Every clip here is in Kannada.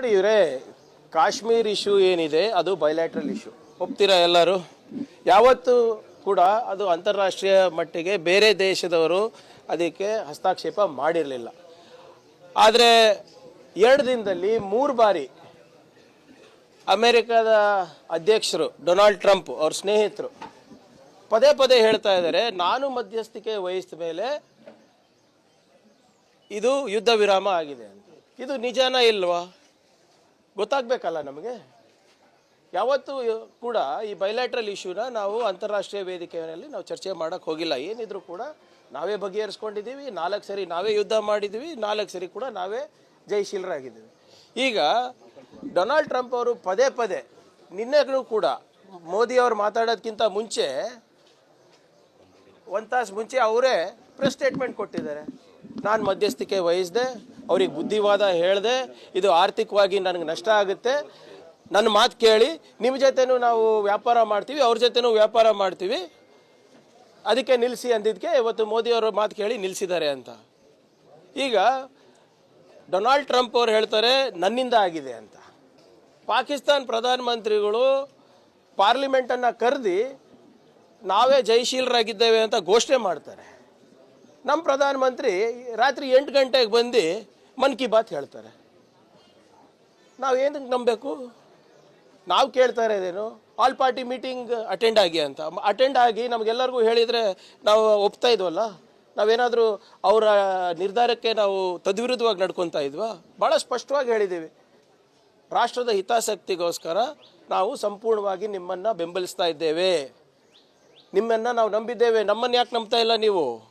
ನೋಡಿ ಇವರೇ ಕಾಶ್ಮೀರ್ ಇಶ್ಯೂ ಏನಿದೆ, ಅದು ಬಯಲಾಟ್ರಲ್ ಇಶ್ಯೂ ಒಪ್ತೀರಾ ಎಲ್ಲರೂ? ಯಾವತ್ತೂ ಕೂಡ ಅದು ಅಂತಾರಾಷ್ಟ್ರೀಯ ಮಟ್ಟಿಗೆ ಬೇರೆ ದೇಶದವರು ಅದಕ್ಕೆ ಹಸ್ತಕ್ಷೇಪ ಮಾಡಿರಲಿಲ್ಲ. ಆದರೆ ಎರಡು ದಿನದಲ್ಲಿ ಮೂರು ಬಾರಿ ಅಮೆರಿಕದ ಅಧ್ಯಕ್ಷರು ಡೊನಾಲ್ಡ್ ಟ್ರಂಪ್ ಅವ್ರ ಸ್ನೇಹಿತರು ಪದೇ ಪದೇ ಹೇಳ್ತಾ ಇದ್ದಾರೆ, ನಾನು ಮಧ್ಯಸ್ಥಿಕೆ ವಹಿಸಿದ ಮೇಲೆ ಇದು ಯುದ್ಧ ವಿರಾಮ ಆಗಿದೆ ಅಂತ. ಇದು ನಿಜಾನ ಇಲ್ವಾ? ಗೊತ್ತಾಗಬೇಕಲ್ಲ ನಮಗೆ? ಯಾವತ್ತೂ ಕೂಡ ಈ ಬೈಲ್ಯಾಟ್ರಲ್ ಇಶ್ಯೂನ ನಾವು ಅಂತಾರಾಷ್ಟ್ರೀಯ ವೇದಿಕೆಯಲ್ಲಿ ನಾವು ಚರ್ಚೆ ಮಾಡೋಕ್ಕೆ ಹೋಗಿಲ್ಲ. ಏನಿದ್ರು ಕೂಡ ನಾವೇ ಬಗೆಹರಿಸ್ಕೊಂಡಿದ್ದೀವಿ, ನಾಲ್ಕು ಸರಿ ನಾವೇ ಯುದ್ಧ ಮಾಡಿದ್ದೀವಿ, ನಾಲ್ಕು ಸರಿ ಕೂಡ ನಾವೇ ಜಯಶೀಲರಾಗಿದ್ದೀವಿ ಈಗ ಡೊನಾಲ್ಡ್ ಟ್ರಂಪ್ ಅವರು ಪದೇ ಪದೇ ನಿನ್ನೆಗೂ ಕೂಡ ಮೋದಿ ಅವರು ಮಾತಾಡೋದಕ್ಕಿಂತ ಮುಂಚೆ ಒಂದು ತಾಸು ಮುಂಚೆ ಅವರೇ ಪ್ರೆಸ್ ಸ್ಟೇಟ್ಮೆಂಟ್ ಕೊಟ್ಟಿದ್ದಾರೆ. ನಾನು ಮಧ್ಯಸ್ಥಿಕೆ ವಹಿಸಿದೆ ಅವ್ರಿಗೆ ಬುದ್ಧಿವಾದ ಹೇಳಿದೆ ಇದು ಆರ್ಥಿಕವಾಗಿ ನನಗೆ ನಷ್ಟ ಆಗುತ್ತೆ. ನನ್ನ ಮಾತು ಕೇಳಿ ನಿಮ್ಮ ಜೊತೆನೂ ನಾವು ವ್ಯಾಪಾರ ಮಾಡ್ತೀವಿ, ಅವ್ರ ಜೊತೆನೂ ವ್ಯಾಪಾರ ಮಾಡ್ತೀವಿ. ಅದಕ್ಕೆ ನಿಲ್ಲಿಸಿ ಅಂದಿದ್ದಕ್ಕೆ ಇವತ್ತು ಮೋದಿ ಅವರ ಮಾತು ಕೇಳಿ ನಿಲ್ಲಿಸಿದ್ದಾರೆ ಅಂತ. ಈಗ ಡೊನಾಲ್ಡ್ ಟ್ರಂಪ್ ಅವರು ಹೇಳ್ತಾರೆ, ನನ್ನಿಂದ ಆಗಿದೆ ಅಂತ. ಪಾಕಿಸ್ತಾನ್ ಪ್ರಧಾನಮಂತ್ರಿಗಳು ಪಾರ್ಲಿಮೆಂಟನ್ನು ಕರೆದಿ, ನಾವೇ ಜಯಶೀಲರಾಗಿದ್ದೇವೆ ಅಂತ ಘೋಷಣೆ ಮಾಡ್ತಾರೆ. ನಮ್ಮ ಪ್ರಧಾನಮಂತ್ರಿ ರಾತ್ರಿ ಎಂಟು ಗಂಟೆಗೆ ಬಂದು ಮನ್ ಕಿ ಬಾತ್ ಹೇಳ್ತಾರೆ. ನಾವು ಏನಕ್ಕೆ ನಂಬಬೇಕು? ನಾವು ಕೇಳ್ತಾ ಇರೋದೇನು? ಆಲ್ ಪಾರ್ಟಿ ಮೀಟಿಂಗ್ ಅಟೆಂಡ್ ಆಗಿ ಅಂತ. ಅಟೆಂಡ್ ಆಗಿ ನಮಗೆಲ್ಲರಿಗೂ ಹೇಳಿದರೆ ನಾವು ಒಪ್ತಾ ಇದ್ವಲ್ಲ? ನಾವೇನಾದರೂ ಅವರ ನಿರ್ಧಾರಕ್ಕೆ ನಾವು ತದ್ವಿರುದ್ಧವಾಗಿ ನಡ್ಕೊತಾ ಇದ್ವಾ? ಭಾಳ ಸ್ಪಷ್ಟವಾಗಿ ಹೇಳಿದ್ದೀವಿ. ರಾಷ್ಟ್ರದ ಹಿತಾಸಕ್ತಿಗೋಸ್ಕರ ನಾವು ಸಂಪೂರ್ಣವಾಗಿ ನಿಮ್ಮನ್ನು ಬೆಂಬಲಿಸ್ತಾ ಇದ್ದೇವೆ. ನಿಮ್ಮನ್ನು ನಾವು ನಂಬಿದ್ದೇವೆ. ನಮ್ಮನ್ನು ಯಾಕೆ ನಂಬ್ತಾ ಇಲ್ಲ ನೀವು?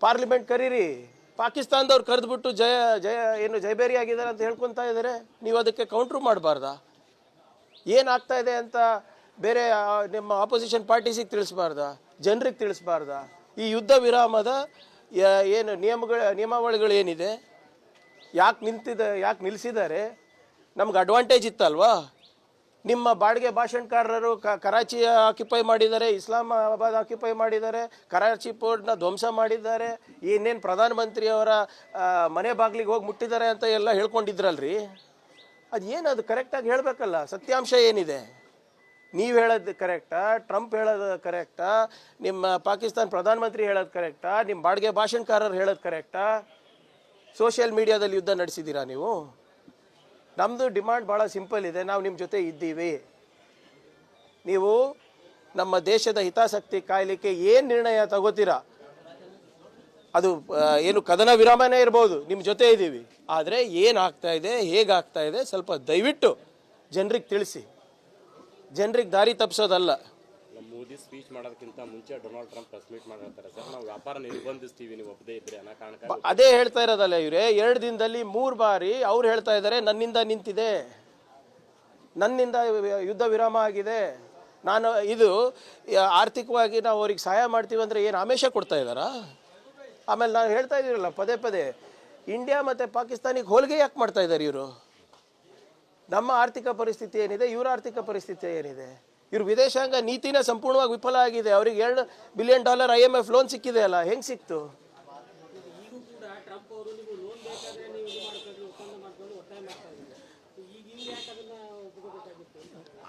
ಪಾರ್ಲಿಮೆಂಟ್ ಕರೀರಿ. ಪಾಕಿಸ್ತಾನದವ್ರು ಕರೆದ್ಬಿಟ್ಟು ಜಯ ಜಯ, ಏನು ಜಯಬೇರಿ ಆಗಿದ್ದಾರೆ ಅಂತ ಹೇಳ್ಕೊತಾ ಇದ್ದಾರೆ. ನೀವು ಅದಕ್ಕೆ ಕೌಂಟ್ರು ಮಾಡಬಾರ್ದಾ? ಏನಾಗ್ತಾ ಇದೆ ಅಂತ ಬೇರೆ ನಿಮ್ಮ ಆಪೋಸಿಷನ್ ಪಾರ್ಟೀಸಿಗೆ ತಿಳಿಸ್ಬಾರ್ದ? ಜನರಿಗೆ ತಿಳಿಸ್ಬಾರ್ದ? ಈ ಯುದ್ಧ ವಿರಾಮದ ಏನು ನಿಯಮಗಳ, ನಿಯಮಾವಳಿಗಳು ಏನಿದೆ? ಯಾಕೆ ನಿಂತಿದೆ, ಯಾಕೆ ನಿಲ್ಲಿಸಿದ್ದಾರೆ ನಮ್ಗೆ ಅಡ್ವಾಂಟೇಜ್ ಇತ್ತಲ್ವಾ? ನಿಮ್ಮ ಬಾಡಿಗೆ ಭಾಷಣಕಾರರು ಕರಾಚಿ ಆಕ್ಯುಪೈ ಮಾಡಿದ್ದಾರೆ, ಇಸ್ಲಾಮಾಬಾದ್ ಆಕ್ಯುಪೈ ಮಾಡಿದ್ದಾರೆ, ಕರಾಚಿ ಪೋರ್ಟ್ನ ಧ್ವಂಸ ಮಾಡಿದ್ದಾರೆ, ಇನ್ನೇನು ಪ್ರಧಾನಮಂತ್ರಿಯವರ ಮನೆ ಬಾಗಿಲಿಗೆ ಹೋಗಿ ಮುಟ್ಟಿದ್ದಾರೆ ಅಂತ ಎಲ್ಲ ಹೇಳ್ಕೊಂಡಿದ್ರಲ್ರಿ? ಅದು ಏನು ಅದು ಕರೆಕ್ಟಾಗಿ ಹೇಳಬೇಕಲ್ಲ, ಸತ್ಯಾಂಶ ಏನಿದೆ? ನೀವು ಹೇಳೋದು ಕರೆಕ್ಟಾ ಟ್ರಂಪ್ ಹೇಳೋದು ಕರೆಕ್ಟಾ ನಿಮ್ಮ ಪಾಕಿಸ್ತಾನ ಪ್ರಧಾನಮಂತ್ರಿ ಹೇಳೋದು ಕರೆಕ್ಟಾ ನಿಮ್ಮ ಬಾಡಿಗೆ ಭಾಷಣಕಾರರು ಹೇಳೋದು ಕರೆಕ್ಟಾ ಸೋಷಿಯಲ್ ಮೀಡಿಯಾದಲ್ಲಿ ಯುದ್ಧ ನಡೆಸಿದ್ದೀರಾ ನೀವು? ನಮ್ಮದು ಡಿಮಾಂಡ್ ಭಾಳ ಸಿಂಪಲ್ ಇದೆ. ನಾವು ನಿಮ್ಮ ಜೊತೆ ಇದ್ದೀವಿ. ನೀವು ನಮ್ಮ ದೇಶದ ಹಿತಾಸಕ್ತಿ ಕಾಯಲಿಕ್ಕೆ ಏನು ನಿರ್ಣಯ ತಗೋತೀರಾ? ಅದು ಏನು ಕದನ ವಿರಾಮನೇ ಇರ್ಬೋದು. ನಿಮ್ಮ ಜೊತೆ ಇದ್ದೀವಿ. ಆದರೆ ಏನು ಆಗ್ತಾ ಇದೆ ಹೇಗಾಗ್ತಾ ಇದೆ ಸ್ವಲ್ಪ ದಯವಿಟ್ಟು ಜನರಿಗೆ ತಿಳಿಸಿ. ಜನರಿಗೆ ದಾರಿ ತಪ್ಪಿಸೋದಲ್ಲ ಮೋದಿ ಸ್ಪೀಚ್ ಮಾಡೋದಕ್ಕಿಂತ ಮುಂಚೆ ಡೊನಾಲ್ಡ್ ಟ್ರಂಪ್ ಪ್ರೆಸ್ ಮೀಟ್ ಮಾಡಿರ್ತಾರೆ ಸರ್, ನಾವು ವ್ಯಾಪಾರ ನಿರ್ಬಂಧಿಸ್ತೀವಿ, ನೀವು ಒಪ್ಪದೇ ಇದ್ರೆ, ಅನ್ನೋ ಕಾರಣಕ್ಕೆ ಅದೇ ಹೇಳ್ತಾ ಇರೋದಲ್ಲ ಇವರೇ, ಎರಡು ದಿನದಲ್ಲಿ ಮೂರು ಬಾರಿ ಅವ್ರು ಹೇಳ್ತಾ ಇದ್ದಾರೆ, ನನ್ನಿಂದ ನಿಂತಿದೆ. ನನ್ನಿಂದ ಯುದ್ಧ ವಿರಾಮ ಆಗಿದೆ. ನಾನು ಇದು ಆರ್ಥಿಕವಾಗಿ ನಾವು ಅವ್ರಿಗೆ ಸಹಾಯ ಮಾಡ್ತೀವಿ ಅಂದರೆ ಏನು ಆಮೇಶ ಕೊಡ್ತಾ ಇದ್ದಾರಾ? ಆಮೇಲೆ ನಾನು ಹೇಳ್ತಾ ಇದ್ದೀರಲ್ಲ ಪದೇ ಪದೇ ಇಂಡಿಯಾ ಮತ್ತು ಪಾಕಿಸ್ತಾನಿಗೆ ಹೋಲಿಗೆ ಯಾಕೆ ಮಾಡ್ತಾ ಇದ್ದಾರೆ ಇವರು? ನಮ್ಮ ಆರ್ಥಿಕ ಪರಿಸ್ಥಿತಿ ಏನಿದೆ, ಇವರ ಆರ್ಥಿಕ ಪರಿಸ್ಥಿತಿ ಏನಿದೆ? ಇವ್ರ ವಿದೇಶಾಂಗ ನೀತಿನೇ ಸಂಪೂರ್ಣವಾಗಿ ವಿಫಲ ಆಗಿದೆ. ಅವ್ರಿಗೆ ಎರಡು billion dollar I M F loan ಸಿಕ್ಕಿದೆ ಅಲ್ಲ ಹೆಂಗೆ ಸಿಕ್ತು?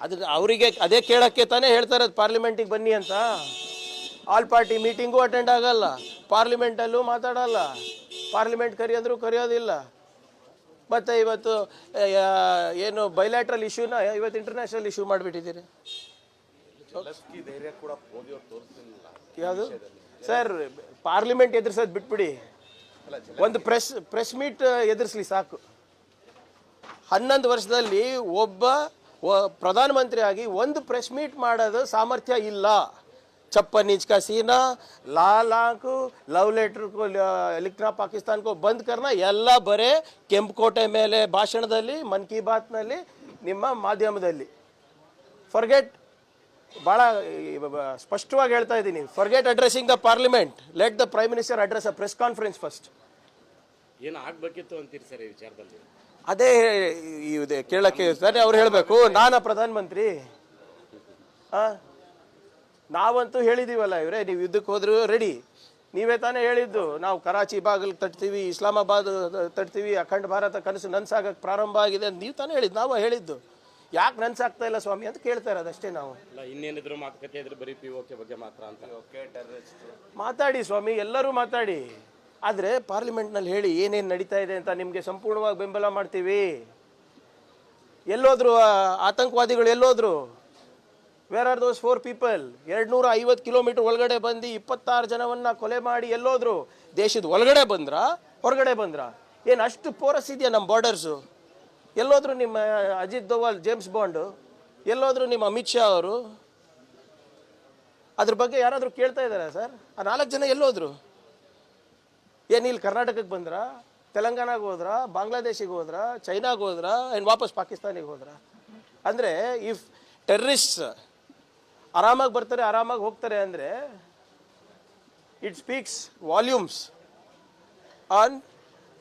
ಅದ್ರ ಅವರಿಗೆ ಅದೇ ಕೇಳಕ್ಕೆ ತಾನೇ ಹೇಳ್ತಾರೆ ಪಾರ್ಲಿಮೆಂಟ್ ಪಾರ್ಲಿಮೆಂಟಿಗೆ ಬನ್ನಿ ಅಂತ. ಆಲ್ ಪಾರ್ಟಿ ಮೀಟಿಂಗು ಅಟೆಂಡ್ ಆಗಲ್ಲ. ಪಾರ್ಲಿಮೆಂಟಲ್ಲೂ ಮಾತಾಡಲ್ಲ. ಪಾರ್ಲಿಮೆಂಟ್ ಕರೆಯೋದ್ರು ಕರೆಯೋದಿಲ್ಲ. ಮತ್ತು ಇವತ್ತು ಏನು ಬೈಲ್ಯಾಟ್ರಲ್ ಇಶ್ಯೂನ ಇವತ್ತು ಇಂಟರ್ನ್ಯಾಷನಲ್ ಇಶ್ಯೂ ಮಾಡಿಬಿಟ್ಟಿದ್ದೀರಿ. ಧೈರ್ಯ ಕೂಡ ಮೋದಿ ಯಾವುದು? ಸರ್ ಪಾರ್ಲಿಮೆಂಟ್ ಎದುರಿಸೋದು ಬಿಟ್ಬಿಡಿ. ಒಂದು ಪ್ರೆಸ್ ಪ್ರೆಸ್ ಮೀಟ್ ಎದುರಿಸ್ಲಿ ಸಾಕು. ಹನ್ನೊಂದು ವರ್ಷದಲ್ಲಿ ಒಬ್ಬ ಪ್ರಧಾನಮಂತ್ರಿಯಾಗಿ ಒಂದು ಪ್ರೆಸ್ ಮೀಟ್ ಮಾಡೋದು ಸಾಮರ್ಥ್ಯ ಇಲ್ಲ. ಚಪ್ಪ ಇಂಚ್ ಕಾ ಸೀನಾ ಲಾಲ್ ಆಂಕು ಲವ್ ಲೆಟ್ರ್ ಎಲೆಕ್ಟ್ರಾ ಪಾಕಿಸ್ತಾನ್ಕೋ ಬಂದ್ ಕರ್ನ ಎಲ್ಲ ಬರೇ ಕೆಂಪುಕೋಟೆ ಮೇಲೆ ಭಾಷಣದಲ್ಲಿ ಮನ್ ಕಿ ಬಾತ್ನಲ್ಲಿ ನಿಮ್ಮ ಮಾಧ್ಯಮದಲ್ಲಿ. ಫರ್ಗೆಟ್ ಭಾಳ ಸ್ಪಷ್ಟವಾಗಿ ಹೇಳ್ತಾ ಇದ್ದೀನಿ. Forget addressing the parliament let the prime minister address a press conference first ಏನು ಆಗ್ಬೇಕಿತ್ತು ಅಂತೀರಿ ಸರ್ ಈ ವಿಚಾರದಲ್ಲಿ? ಅದೇ ಇದೆ ಕೇಳಕ್ಕೆ ಸರಿ ಅವ್ರು ಹೇಳಬೇಕು. ನಾನು ಪ್ರಧಾನಮಂತ್ರಿ. ಆ? ನಾವಂತೂ ಹೇಳಿದ್ದೀವಲ್ಲ ಇವರೇ ನೀವು ಯುದ್ಧಕ್ಕೆ ಹೋದ್ರು ರೆಡಿ ನೀವೇ ತಾನೇ ಹೇಳಿದ್ದು ನಾವು ಕರಾಚಿ ಬಾಗಿಲು ತಟ್ತೀವಿ ಇಸ್ಲಾಮಾಬಾದ್ ತಟ್ತೀವಿ ಅಖಂಡ ಭಾರತ ಕನಸು ನನ್ಸಾಗಕ್ಕೆ ಪ್ರಾರಂಭ ಆಗಿದೆ ಅಂತ ನೀವು ತಾನೇ ಹೇಳಿದ್ದು. ನಾವು ಹೇಳಿದ್ದು. ಯಾಕೆ ನನ್ಸಾಗ್ತಾ ಇಲ್ಲ ಸ್ವಾಮಿ ಅಂತ ಕೇಳ್ತಾ ಅದಷ್ಟೇ ಅಷ್ಟೇ ನಾವು. ಇಲ್ಲ ಇನ್ನೇನಿದ್ರು ಮಾತುಕತೆ ಇದ್ರೆ ಬರೀ ಪಿ ಓಕೆ ಬಗ್ಗೆ ಮಾತ್ರ ಅಂತ. ಮಾತಾಡಿ ಸ್ವಾಮಿ ಎಲ್ಲರೂ ಮಾತಾಡಿ. ಆದರೆ ಪಾರ್ಲಿಮೆಂಟ್ನಲ್ಲಿ ಹೇಳಿ ಏನೇನು ನಡೀತಾ ಇದೆ ಅಂತ ನಿಮಗೆ ಸಂಪೂರ್ಣವಾಗಿ ಬೆಂಬಲ ಮಾಡ್ತೀವಿ. ಎಲ್ಲೋದ್ರು ಆತಂಕವಾದಿಗಳು ಎಲ್ಲೋದ್ರು? Where are those four people ಎರಡ್ನೂರ ಐವತ್ತು ಕಿಲೋಮೀಟರ್ ಒಳಗಡೆ ಬಂದು ಇಪ್ಪತ್ತಾರು ಜನವನ್ನ ಕೊಲೆ ಮಾಡಿ ಎಲ್ಲೋದ್ರು? ದೇಶದ ಒಳಗಡೆ ಬಂದ್ರ? ಹೊರಗಡೆ ಬಂದ್ರ? ಏನು ಅಷ್ಟು ಪೋರಸ್ ಇದೆಯಾ ನಮ್ಮ ಬಾರ್ಡರ್ಸು ಎಲ್ಲೋದ್ರು ನಿಮ್ಮ ಅಜಿತ್ ದೋವಲ್, ಜೇಮ್ಸ್ ಬಾಂಡು, ಎಲ್ಲೋದ್ರು ನಿಮ್ಮ ಅಮಿತ್ ಶಾ ಅವರು, ಅದ್ರ ಬಗ್ಗೆ ಯಾರಾದರೂ ಕೇಳ್ತಾ ಇದ್ದಾರಾ ಸರ್? ಆ ನಾಲ್ಕು ಜನ ಎಲ್ಲೋದ್ರು? ಏನು ಇಲ್ಲಿ ಕರ್ನಾಟಕಕ್ಕೆ ಬಂದ್ರ? ತೆಲಂಗಾಣಗೆ ಹೋದ್ರ? ಬಾಂಗ್ಲಾದೇಶಿಗೆ ಹೋದ್ರ? ಚೈನಾಗೆ ಹೋದ್ರ? ಏನು ವಾಪಸ್ ಪಾಕಿಸ್ತಾನಿಗೆ ಹೋದ್ರ? ಅಂದರೆ ಇಫ್ ಟೆರ್ರಿಸ್ಟ್ ಆರಾಮಾಗಿ ಬರ್ತಾರೆ, ಆರಾಮಾಗಿ ಹೋಗ್ತಾರೆ ಅಂದರೆ it speaks volumes on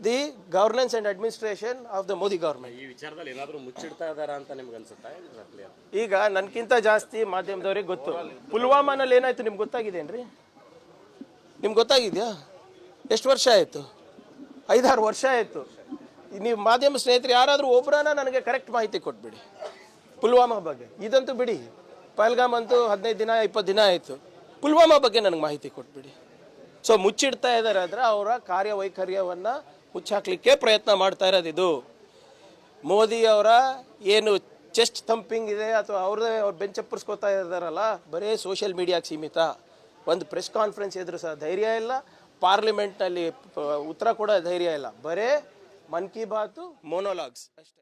the governance and administration of the Modi government ಈ ವಿಚಾರದಲ್ಲಿ ಏನಾದರೂ ಮುಚ್ಚಿಡ್ತಾ ಇದ್ದಾರೆ ಅಂತ ನಿಮ್ಗೆ ಅನ್ಸುತ್ತಾ? ಈಗ ನನ್ಗಿಂತ ಜಾಸ್ತಿ ಮಾಧ್ಯಮದವ್ರಿಗೆ ಗೊತ್ತು. ಪುಲ್ವಾಮಾನಲ್ಲಿ ಏನಾಯ್ತು ನಿಮ್ಗೆ ಗೊತ್ತಾಗಿದೇನ್ರಿ ನಿಮ್ಗೆ ಗೊತ್ತಾಗಿದೆಯಾ? ಎಷ್ಟು ವರ್ಷ ಆಯಿತು? ಐದಾರು ವರ್ಷ ಆಯಿತು. ನೀವು ಮಾಧ್ಯಮ ಸ್ನೇಹಿತರು ಯಾರಾದರೂ ಒಬ್ಬರನ್ನ ನನಗೆ ಕರೆಕ್ಟ್ ಮಾಹಿತಿ ಕೊಟ್ಬಿಡಿ. ಪುಲ್ವಾಮಾ ಬಗ್ಗೆ. ಇದಂತೂ ಬಿಡಿ. ಪಹಲ್ಗಾಮ್ ಅಂತೂ ಹದಿನೈದು ದಿನ ಇಪ್ಪತ್ತು ದಿನ ಆಯಿತು. ಪುಲ್ವಾಮಾ ಬಗ್ಗೆ ನನಗೆ ಮಾಹಿತಿ ಕೊಟ್ಬಿಡಿ. ಸೊ ಮುಚ್ಚಿಡ್ತಾ ಇದ್ದಾರೆ ಅಂದರೆ ಅವರ ಕಾರ್ಯವೈಖರ್ಯವನ್ನು ಮುಚ್ಚಾಕ್ಲಿಕ್ಕೆ ಪ್ರಯತ್ನ ಮಾಡ್ತಾ ಇರೋದು ಇದು. ಮೋದಿ ಅವರ ಏನು ಚೆಸ್ಟ್ ಥಂಪಿಂಗ್ ಇದೆ ಅಥವಾ ಅವ್ರದ್ದೇ ಅವ್ರು ಬೆಂಚಪ್ಪರ್ಸ್ಕೊತಾ ಇದ್ದಾರಲ್ಲ, ಬರೀ ಸೋಷಿಯಲ್ ಮೀಡಿಯಾಗೆ ಸೀಮಿತ. ಒಂದು ಪ್ರೆಸ್ ಕಾನ್ಫರೆನ್ಸ್ ಸಹ ಧೈರ್ಯ ಇಲ್ಲ. ಪಾರ್ಲಿಮೆಂಟ್ನಲ್ಲಿ ಉತ್ತರ ಕೂಡ ಧೈರ್ಯ ಇಲ್ಲ. ಬರೇ ಮನ್ ಕಿ ಬಾತು, ಮೋನೋಲಾಗ್ಸ್. ಅಷ್ಟೇ